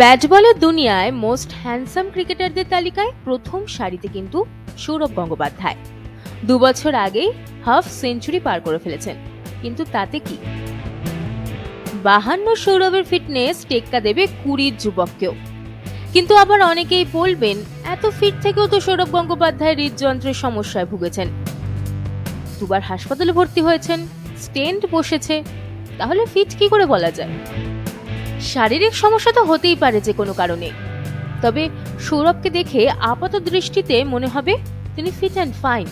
Bat বলের দুনিয়ায় most handsome ক্রিকেটারদের তালিকায় প্রথম সারিতে কিন্তু সৌরভ গঙ্গোপাধ্যায়। দু বছর আগেই হাফ সেঞ্চুরি পার করে ফেলেছেন, কিন্তু তাতে কি? বাহান্ন সৌরভের ফিটনেস টেক্কা দেবে কুড়ির যুবককেও। কিন্তু আবার অনেকেই বলবেন, এত ফিট থেকেও তো সৌরভ গঙ্গোপাধ্যায় হৃদযন্ত্রের সমস্যায় ভুগেছেন। দুবার হাসপাতালে ভর্তি হয়েছেন, স্টেন্ট বসেছে, তাহলে ফিট কি করে বলা যায়? শারীরিক সমস্যা তো হতেই পারে যে কোনো কারণে। তবে সৌরভকে দেখে আপাত দৃষ্টিতে মনে হবে তিনি ফিট অ্যান্ড ফাইন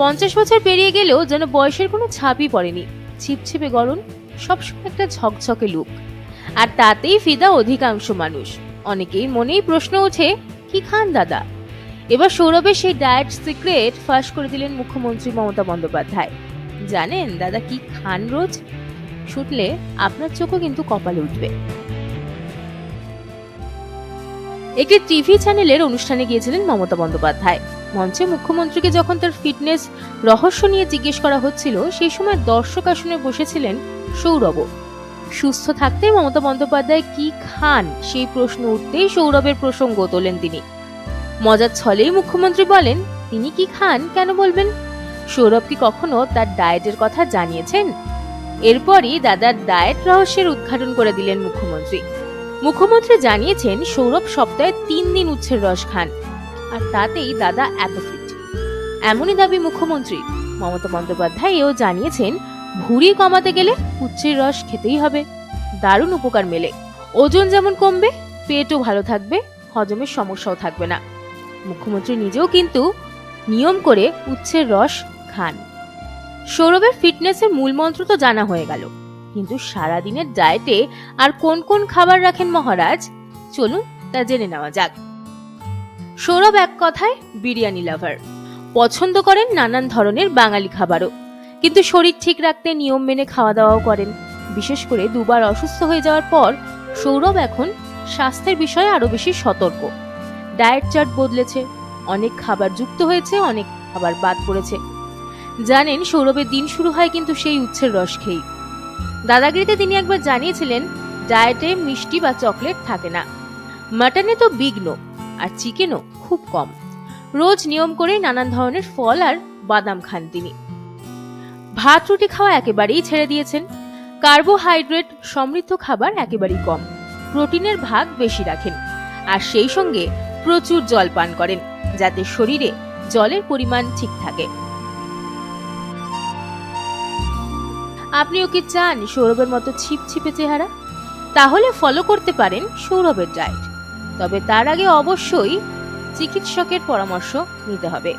পঞ্চাশ বছর পেরিয়ে গেলেও যেন বয়সের কোনো ছাপই পড়েনি। ছিপছিপে গরম সবসময় একটা ঝকঝকে লুক আর তাতেই ফিদা অধিকাংশ মানুষ। অনেকেই মনেই প্রশ্ন ওঠে, কি খান দাদা? এবার সৌরভের সেই ডায়েট সিক্রেট ফাঁস করে দিলেন মুখ্যমন্ত্রী মমতা বন্দ্যোপাধ্যায়। জানেন দাদা কি খান রোজ? শুনলে আপনার চোখও কিন্তু কপালে উঠবে। একটি টিভি চ্যানেলের অনুষ্ঠানে গিয়েছিলেন মমতা বন্দ্যোপাধ্যায়। মঞ্চে মুখ্যমন্ত্রীকে যখন তার ফিটনেস রহস্য নিয়ে জিজ্ঞেস করা হচ্ছিল, সেই সময় দর্শক আসনে বসেছিলেন সৌরভ। সুস্থ থাকতে মমতা বন্দ্যোপাধ্যায় কি খান? সেই প্রশ্ন উঠতেই সৌরভের প্রসঙ্গ তোলেন তিনি। মজার ছলেই মুখ্যমন্ত্রী বলেন, তিনি কি খান? কেন বলবেন? সৌরভ কি কখনো তার ডায়েটের কথা জানিয়েছেন? এরপরই দাদার ডায়েট রহস্যের উদ্ঘাটন করে দিলেন মুখ্যমন্ত্রী। মুখ্যমন্ত্রী জানিয়েছেন, সৌরভ সপ্তাহে তিন দিন উচ্ছের রস খান, আর তাতেই দাদা এত ফিট এমনই দাবি মুখ্যমন্ত্রী। মমতা বন্দ্যোপাধ্যায় এও জানিয়েছেন, ভুঁড়ি কমাতে গেলে উচ্ছের রস খেতেই হবে। দারুণ উপকার মেলে। ওজন যেমন কমবে, পেটও ভালো থাকবে, হজমের সমস্যাও থাকবে না। মুখ্যমন্ত্রী নিজেও কিন্তু নিয়ম করে উচ্ছের রস খান। সৌরভের ফিটনেসের মূল মন্ত্র তো জানা হয়ে গেল। কিন্তু সারাদিনের ডায়েটে আর কোন কোন খাবার রাখেন মহারাজ? চলুন তা জেনে নেওয়া যাক। সৌরভ এক কথায় বিরিয়ানি লাভার। পছন্দ করেন নানান ধরনের বাঙালি খাবারও। কিন্তু শরীর ঠিক রাখতে নিয়ম মেনে খাওয়া দাওয়াও করেন। বিশেষ করে দুবার অসুস্থ হয়ে যাওয়ার পর সৌরভ এখন স্বাস্থ্যের বিষয়ে আরও বেশি সতর্ক। ডায়েট চার্ট বদলেছে, অনেক খাবার যুক্ত হয়েছে, অনেক খাবার বাদ পড়েছে। জানেন সৌরভের দিন শুরু হয় কিন্তু সেই উচ্ছের রস খেয়েই। দাদাগিরিতে তিনি একবার জানিয়েছিলেন, ডায়েটে মিষ্টি বা চকলেট থাকে না। মাটনে তো বিঘ্ন আর চিকেনও খুব কম। রোজ নিয়ম করে নানান ধরনের ফল আর বাদাম খান তিনি। ভাত, রুটি খাওয়া একেবারেই ছেড়ে দিয়েছেন। কার্বোহাইড্রেট সমৃদ্ধ খাবার একেবারেই কম। প্রোটিনের ভাগ বেশি রাখেন আর সেই সঙ্গে প্রচুর জল পান করেন যাতে শরীরে জলের পরিমাণ ঠিক থাকে। আপনিও কি চান সৌরভের মতো ছিপছিপে চেহারা? তাহলে ফলো করতে পারেন সৌরভের ডায়েট তবে তার আগে অবশ্যই চিকিৎসকের পরামর্শ নিতে হবে।